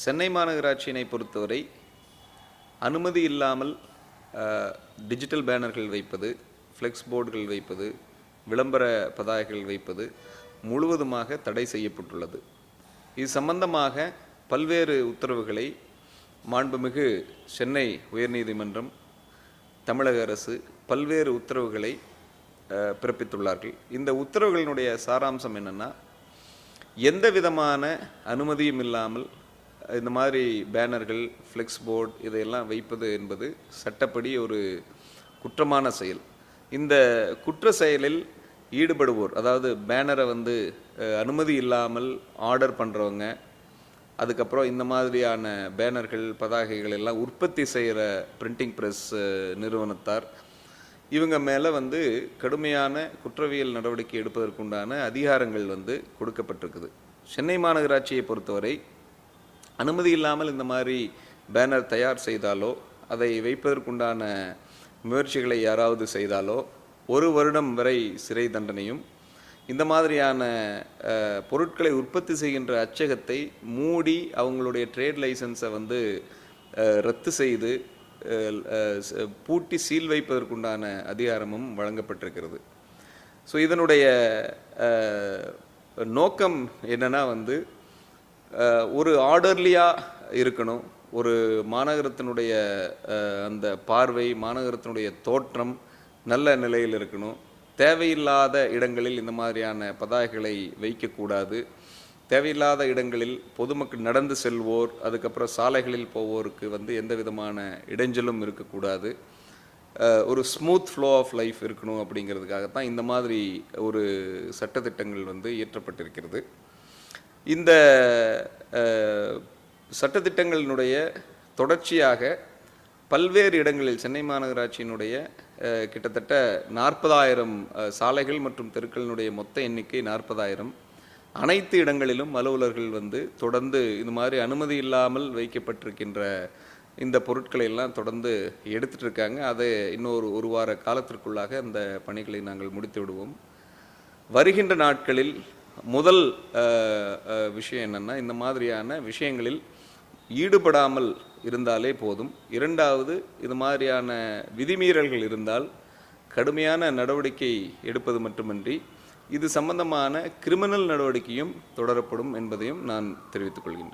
சென்னை மாநகராட்சியினை பொறுத்தவரை அனுமதி இல்லாமல் டிஜிட்டல் பேனர்கள் வைப்பது ஃப்ளெக்ஸ் போர்டுகள் வைப்பது விளம்பர பதாகைகள் வைப்பது முழுவதுமாக தடை செய்யப்பட்டுள்ளது. இது சம்பந்தமாக பல்வேறு உத்தரவுகளை மாண்புமிகு சென்னை உயர்நீதிமன்றம் தமிழக அரசு பல்வேறு உத்தரவுகளை பிறப்பித்துள்ளார்கள். இந்த உத்தரவுகளினுடைய சாராம்சம் என்னென்னா எந்த விதமான அனுமதியும் இல்லாமல் இந்த மாதிரி பேனர்கள் ஃப்ளெக்ஸ் போர்டு இதையெல்லாம் வைப்பது என்பது சட்டப்படி ஒரு குற்றமான செயல். இந்த குற்ற செயலில் ஈடுபடுவோர் அதாவது பேனரை வந்து அனுமதி இல்லாமல் ஆர்டர் பண்ணுறவங்க அதுக்கப்புறம் இந்த மாதிரியான பேனர்கள் பதாகைகள் எல்லாம் உற்பத்தி செய்கிற பிரிண்டிங் ப்ரெஸ் நிறுவனத்தார் இவங்க மேலே வந்து கடுமையான குற்றவியல் நடவடிக்கை எடுப்பதற்குண்டான அதிகாரங்கள் வந்து கொடுக்கப்பட்டிருக்குது. சென்னை மாநகராட்சியை பொறுத்தவரை அனுமதி இல்லாமல் இந்த மாதிரி பேனர் தயார் செய்தாலோ அதை வைப்பதற்குண்டான முயற்சிகளை யாராவது செய்தாலோ ஒரு வருடம் வரை சிறை தண்டனையும் இந்த மாதிரியான பொருட்களை உற்பத்தி செய்கின்ற அச்சகத்தை மூடி அவங்களுடைய ட்ரேட் லைசன்ஸை வந்து ரத்து செய்து பூட்டி சீல் வைப்பதற்குண்டான அதிகாரமும் வழங்கப்பட்டிருக்கிறது. ஸோ இதனுடைய நோக்கம் என்னென்னா வந்து ஒரு ஆர்டர்லியாக இருக்கணும். ஒரு மாநகரத்தினுடைய அந்த பார்வை மாநகரத்தினுடைய தோற்றம் நல்ல நிலையில் இருக்கணும். தேவையில்லாத இடங்களில் இந்த மாதிரியான பதாகைகளை வைக்கக்கூடாது. தேவையில்லாத இடங்களில் பொதுமக்கள் நடந்து செல்வோர் அதுக்கப்புறம் சாலைகளில் போவோருக்கு வந்து எந்த விதமான இடைஞ்சலும் இருக்கக்கூடாது. ஒரு ஸ்மூத் ஃப்ளோ ஆஃப் லைஃப் இருக்கணும் அப்படிங்கிறதுக்காகத்தான் இந்த மாதிரி ஒரு சட்டத்திட்டங்கள் வந்து இயற்றப்பட்டிருக்கிறது. இந்த சட்டத்திட்டங்களினுடைய தொடர்ச்சியாக பல்வேறு இடங்களில் சென்னை மாநகராட்சியினுடைய கிட்டத்தட்ட நாற்பதாயிரம் சாலைகள் மற்றும் தெருக்களினுடைய மொத்த எண்ணிக்கை நாற்பதாயிரம். அனைத்து இடங்களிலும் அலுவலர்கள் வந்து தொடர்ந்து இது மாதிரி அனுமதி இல்லாமல் வைக்கப்பட்டிருக்கின்ற இந்த பொருட்களை எல்லாம் தொடர்ந்து எடுத்துகிட்டு இருக்காங்க. அதை இன்னொரு ஒரு வார காலத்திற்குள்ளாக அந்த பணிகளை நாங்கள் முடித்து விடுவோம். வருகின்ற நாட்களில் முதல் விஷயம் என்னென்னா இந்த மாதிரியான விஷயங்களில் ஈடுபடாமல் இருந்தாலே போதும். இரண்டாவது இது மாதிரியான விதிமீறல்கள் இருந்தால் கடுமையான நடவடிக்கை எடுப்பது மட்டுமின்றி இது சம்பந்தமான கிரிமினல் நடவடிக்கையும் தொடரப்படும் என்பதையும் நான் தெரிவித்துக் கொள்கின்றேன்.